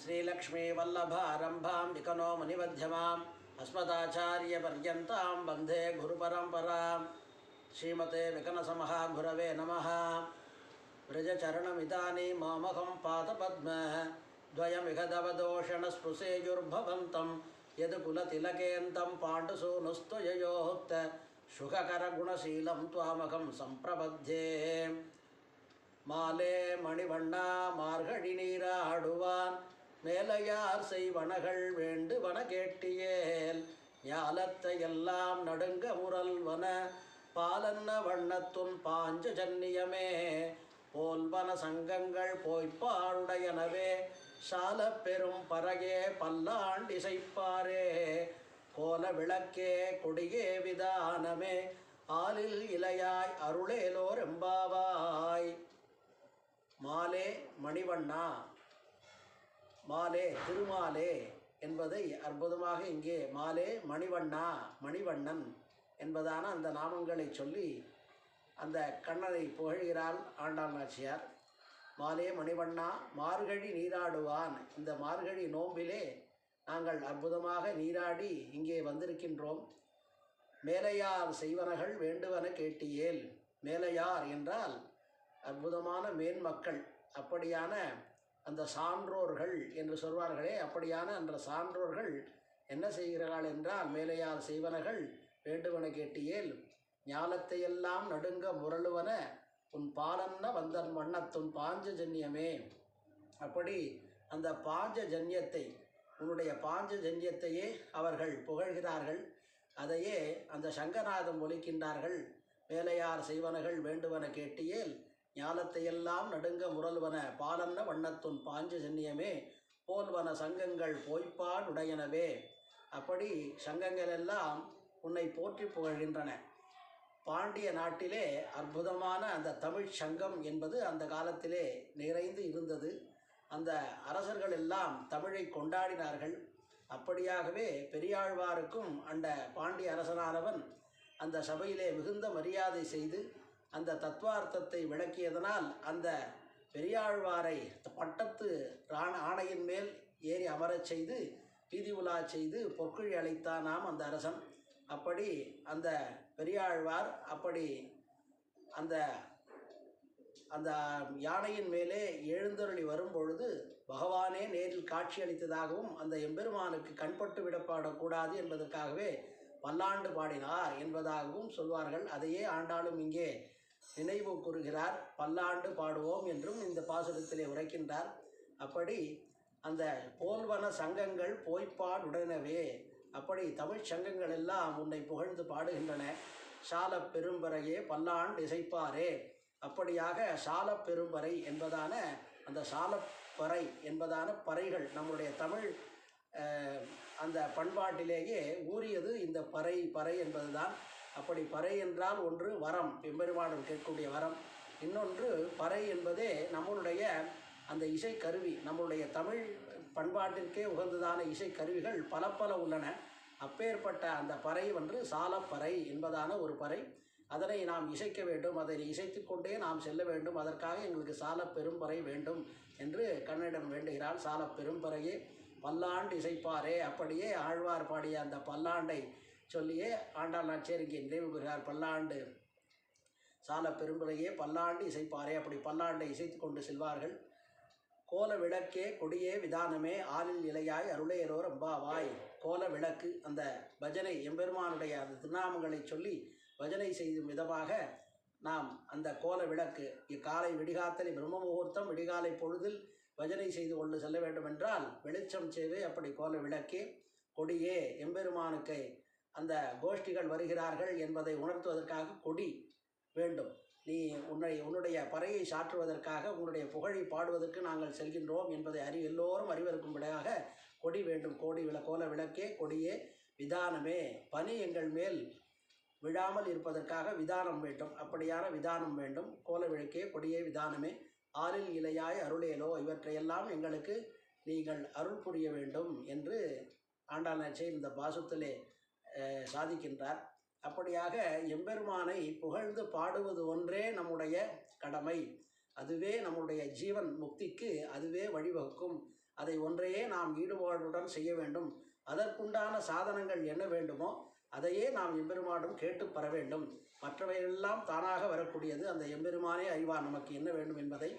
श्रीलक्ष्मीवल्लभारम्भां विकनो मुनिमध्यमाम् अस्मदाचार्यपर्यन्तां वंदे गुरुपरम्परां श्रीमते विकनसमहागुरवे नमः। व्रजचरणमिदानीं मामहं पातपद्मः द्वयमिघदवदोषणस्पृशेजुर्भवन्तं यदुकुलतिलकेऽन्तं पाण्डुसूनुस्तु ययोहुत सुखकरगुणशीलं त्वामहं सम्प्रबध्ये। माले मणिभण्डा मार्गणिनीराडुवा மேலையார் செய்வனகள் வேண்டுவன கேட்டியேல் ஞாலத்தை எல்லாம் நடுங்க முரல்வன பாலன்ன வண்ணத்துன் பாஞ்ச ஜன்னியமே போல்வன சங்கங்கள் போய்ப்பாடுடையனவே சால பெரும் பறகே பல்லாண்டிசைப்பாரே கோல விளக்கே கொடியே விதானமே ஆலில் இலையாய் அருளேலோர் எம்பாவாய். மாலே மணிவண்ணா. மாலே திருமாலே என்பதை அற்புதமாக இங்கே மாலே மணிவண்ணா மணிவண்ணன் என்பதான அந்த நாமங்களை சொல்லி அந்த கண்ணனை புகழ்கிறாள் ஆண்டாள் நாச்சியார். மாலே மணிவண்ணா மார்கழி நீராடுவான். இந்த மார்கழி நோம்பிலே நாங்கள் அற்புதமாக நீராடி இங்கே வந்திருக்கின்றோம். மேலையார் செய்வனகள் வேண்டுவன கேட்டியேல். மேலையார் என்றால் அற்புதமான மேன்மக்கள். அப்படியான அந்த சான்றோர்கள் என்று சொல்வார்களே அப்படியான அந்த சான்றோர்கள் என்ன செய்கிறார்கள் என்றால் மேலையார் செய்வனகள் வேண்டுவன கேட்டியேல் ஞானத்தையெல்லாம் நடுங்க முரளுவன உன் பாலன்ன வந்தன் வண்ணத்துன் பாஞ்சஜன்யமே. அப்படி அந்த பாஞ்சஜன்யத்தை உன்னுடைய பாஞ்சஜன்யத்தையே அவர்கள் புகழ்கிறார்கள். அதையே அந்த சங்கநாதம் ஒலிக்கின்றார்கள். வேலையார் செய்வனகள் வேண்டுவன கேட்டியேல் ஞாலத்தையெல்லாம் நடுங்க முரல்வன பாலன்ன வண்ணத்துன் பாஞ்ச சென்னியமே போல்வன சங்கங்கள் போய்ப்பாடுடையனவே அப்படி சங்கங்கள் எல்லாம் உன்னை போற்றி புகழ்கின்றன. பாண்டிய நாட்டிலே அற்புதமான அந்த தமிழ் சங்கம் என்பது அந்த காலத்திலே நிறைந்து இருந்தது. அந்த அரசர்கள் எல்லாம் தமிழை கொண்டாடினார்கள். அப்படியாகவே பெரியாழ்வாருக்கும் அந்த பாண்டிய அரசனானவன் அந்த சபையிலே மிகுந்த மரியாதை செய்து அந்த தத்துவார்த்தத்தை விளக்கியதனால் அந்த பெரியாழ்வாரை பட்டத்து ராண ஆணையின் மேல் ஏறி அமரச் செய்து பீதி உலா செய்து பொற்குழி அளித்தானாம் அந்த அரசன். அப்படி அந்த பெரியாழ்வார் அப்படி அந்த அந்த யானையின் மேலே எழுந்தருளி வரும் பொழுது பகவானே நேரில் காட்சி அளித்ததாகவும் அந்த எம்பெருமானுக்கு கண்பட்டு விடப்படக்கூடாது என்பதற்காகவே பல்லாண்டு பாடினார் என்பதாகவும் சொல்வார்கள். அதையே ஆண்டாலும் இங்கே நினைவு கூறுகிறார் பல்லாண்டு பாடுவோம் என்றும் இந்த பாசுரத்திலே உரைக்கின்றார். அப்படி அந்த போல்வன சங்கங்கள் போய்ப்பாடுடனவே அப்படி தமிழ் சங்கங்கள் எல்லாம் உன்னை புகழ்ந்து பாடுகின்றன. சால பெரும்பறையே பல்லாண்டு இசைப்பாரே. அப்படியாக சால பெரும்பறை என்பதான அந்த சாலப்பறை என்பதான பறைகள் நம்முடைய தமிழ் அந்த பண்பாட்டிலேயே ஊறியது இந்த பறை பறை என்பதுதான். அப்படி பறை என்றால் ஒன்று வரம் எம்பெருமானம் கேட்கக்கூடிய வரம். இன்னொன்று பறை என்பதே நம்மளுடைய அந்த இசைக்கருவி நம்மளுடைய தமிழ் பண்பாட்டிற்கே உகந்ததான இசைக்கருவிகள் பல பல உள்ளன. அப்பேற்பட்ட அந்த பறை ஒன்று சாலப்பறை என்பதான ஒரு பறை. அதனை நாம் இசைக்க வேண்டும் அதை இசைத்து கொண்டே நாம் செல்ல வேண்டும். அதற்காக எங்களுக்கு சால பெரும்பறை வேண்டும் என்று கண்ணனிடம் வேண்டுகிறாள். சால பெரும்பறையே பல்லாண்டு இசைப்பாரே அப்படியே ஆழ்வார் பாடிய அந்த பல்லாண்டை சொல்லியே ஆண்டாள் நாச்சேரிக்கு நினைவு கூறுகிறார் பல்லாண்டு. சால பெரும்பறையே பல்லாண்டு இசைப்பாரே. அப்படி பல்லாண்டை இசைத்து கொண்டு செல்வார்கள். கோல விளக்கே கொடியே விதானமே ஆளில் இலையாய் அருளையரோர் அம்பாவாய் கோல விளக்கு அந்த பஜனை எம்பெருமானுடைய அந்த திருநாமங்களை சொல்லி பஜனை செய்யும் விதமாக நாம் அந்த கோல விளக்கு இக்காலை விடிகாத்தலை பிரம்ம முகூர்த்தம் விடிகாலை பொழுதில் பஜனை செய்து கொண்டு செல்ல வேண்டும் என்றால் வெளிச்சம் செய்து அப்படி கோல விளக்கே கொடியே எம்பெருமானுக்கை அந்த கோஷ்டிகள் வருகிறார்கள் என்பதை உணர்த்துவதற்காக கொடி வேண்டும். நீ உன்னை உன்னுடைய பறையை சாற்றுவதற்காக உன்னுடைய புகழை பாடுவதற்கு நாங்கள் செல்கின்றோம் என்பதை அறி எல்லோரும் அறிவதற்கும்படியாக கொடி வேண்டும். கோடி விள கோல விளக்கே கொடியே விதானமே. பனி எங்கள் மேல் விழாமல் இருப்பதற்காக விதானம் வேண்டும். அப்படியான விதானம் வேண்டும். கோல விளக்கே கொடியே விதானமே. ஆறில் இலையாய் அருளேலோ. இவற்றையெல்லாம் எங்களுக்கு நீங்கள் அருள் புரிய வேண்டும் என்று ஆண்டாள் நாச்சியார் இந்த பாசுத்திலே சாதிக்கின்றார். அப்படியாக எம்பெருமானை புகழ்ந்து பாடுவது ஒன்றே நம்முடைய கடமை. அதுவே நம்முடைய ஜீவன் முக்திக்கு அதுவே வழிவகுக்கும். அதை ஒன்றையே நாம் ஈடுபாடுடன் செய்ய வேண்டும். அதற்குண்டான சாதனங்கள் என்ன வேண்டுமோ அதையே நாம் எம்பெருமானும் கேட்டு பெற வேண்டும். மற்றவையெல்லாம் தானாக வரக்கூடியது அந்த எம்பெருமானே அறிவார். நமக்கு என்ன வேண்டும் என்பதை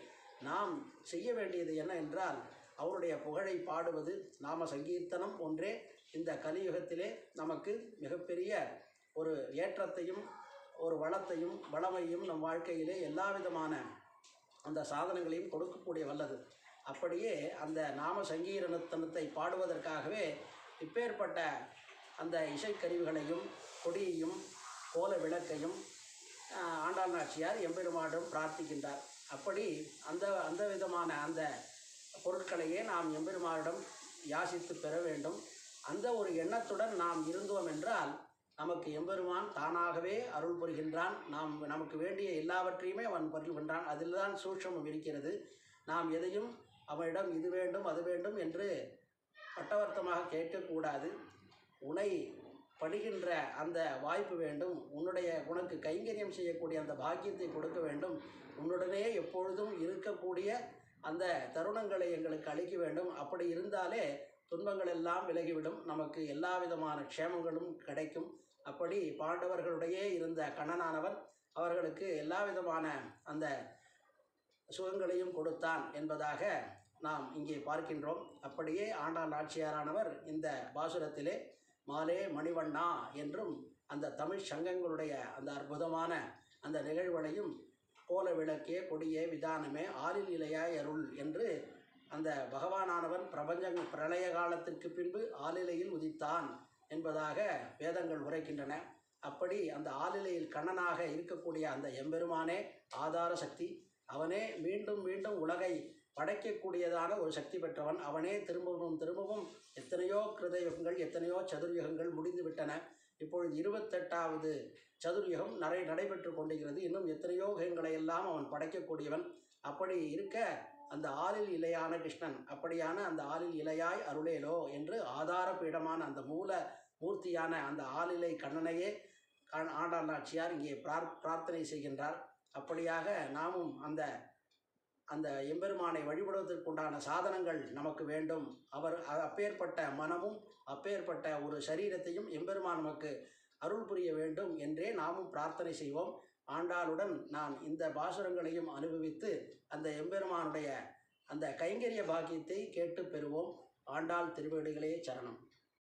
நாம் செய்ய வேண்டியது என்ன என்றால் அவருடைய புகழை பாடுவது நாம சங்கீர்த்தனம் ஒன்றே இந்த கலியுகத்திலே நமக்கு மிகப்பெரிய ஒரு ஏற்றத்தையும் ஒரு வளத்தையும் வளமையும் நம் வாழ்க்கையிலே எல்லா விதமான அந்த சாதனங்களையும் கொடுக்கக்கூடிய வல்லது. அப்படியே அந்த நாம சங்கீரணத்தனத்தை பாடுவதற்காகவே இப்பேற்பட்ட அந்த இசைக்கருவிகளையும் கொடியையும் கோல விளக்கையும் ஆண்டாள் நாச்சியார் எம்பெருமாடும் பிரார்த்திக்கின்றார். அப்படி அந்த அந்த விதமான அந்த பொருட்களையே நாம் எம்பெருமானிடம் யாசித்து பெற வேண்டும். அந்த ஒரு எண்ணத்துடன் நாம் இருந்தோம் என்றால் நமக்கு எம்பெருமான் தானாகவே அருள் புரிகின்றான். நாம் நமக்கு வேண்டிய எல்லாவற்றையுமே அவன் பருகின்றான் அதில் தான் சூட்சமம் இருக்கிறது. நாம் எதையும் அவனிடம் இது வேண்டும் அது வேண்டும் என்று பட்டவர்த்தமாக கேட்கக்கூடாது. உனை படுகின்ற அந்த வாய்ப்பு வேண்டும். உன்னுடைய உனக்கு கைங்கரியம் செய்யக்கூடிய அந்த பாக்கியத்தை கொடுக்க வேண்டும். உன்னுடனே எப்பொழுதும் இருக்கக்கூடிய அந்த தருணங்களை எங்களுக்கு அளிக்க வேண்டும். அப்படி இருந்தாலே துன்பங்கள் எல்லாம் விலகிவிடும். நமக்கு எல்லா விதமான க்ஷேமங்களும் கிடைக்கும். அப்படி பாண்டவர்களுடையே இருந்த கண்ணனானவன் அவர்களுக்கு எல்லா விதமான அந்த சுகங்களையும் கொடுத்தான் என்பதாக நாம் இங்கே பார்க்கின்றோம். அப்படியே ஆண்டாள் நாச்சியாரானவர் இந்த பாசுரத்திலே மாலே மணிவண்ணா என்றும் அந்த தமிழ் சங்கங்களுடைய அந்த அற்புதமான அந்த நிகழ்வுகளையும் கோல விளக்கே கொடியே விதானமே ஆறில் இலையாய் அருள் என்று அந்த பகவானானவன் பிரபஞ்ச பிரளய காலத்திற்கு பின்பு ஆளிலையில் உதித்தான் என்பதாக வேதங்கள் உரைக்கின்றன. அப்படி அந்த ஆளிலையில் கண்ணனாக இருக்கக்கூடிய அந்த எம்பெருமானே ஆதார சக்தி. அவனே மீண்டும் மீண்டும் உலகை படைக்கக்கூடியதான ஒரு சக்தி பெற்றவன். அவனே திரும்பவும் திரும்பவும் எத்தனையோ கிருதயுகங்கள் எத்தனையோ சதுர்யுகங்கள் முடிந்துவிட்டன இப்பொழுது இருபத்தெட்டாவது சதுர்யுகம் நடை நடைபெற்று கொண்டிருக்கிறது. இன்னும் எத்தனையோ யுகங்களை எல்லாம் அவன் படைக்கக்கூடியவன். அப்படி இருக்க அந்த ஆளில் இலையான கிருஷ்ணன் அப்படியான அந்த ஆளில் இலையாய் அருளேலோ என்று ஆதார பீடமான அந்த மூல மூர்த்தியான அந்த ஆளிலை கண்ணனையே ஆண்டாள் நாச்சியார் இங்கே பிரார் பிரார்த்தனை செய்கின்றார். அப்படியாக நாமும் அந்த அந்த எம்பெருமானை வழிபடுவதற்குண்டான சாதனங்கள் நமக்கு வேண்டும். அவர் அப்பேற்பட்ட மனமும் அப்பேற்பட்ட ஒரு சரீரத்தையும் எம்பெருமான் நமக்கு அருள் புரிய வேண்டும் என்றே நாமும் பிரார்த்தனை செய்வோம். ஆண்டாளுடன் நான் இந்த பாசுரங்களையும் அனுபவித்து அந்த எம்பெருமானுடைய அந்த கைங்கரிய பாக்கியத்தை கேட்டு பெறுவோம். ஆண்டாள் திருவேடுகளே சரணம்.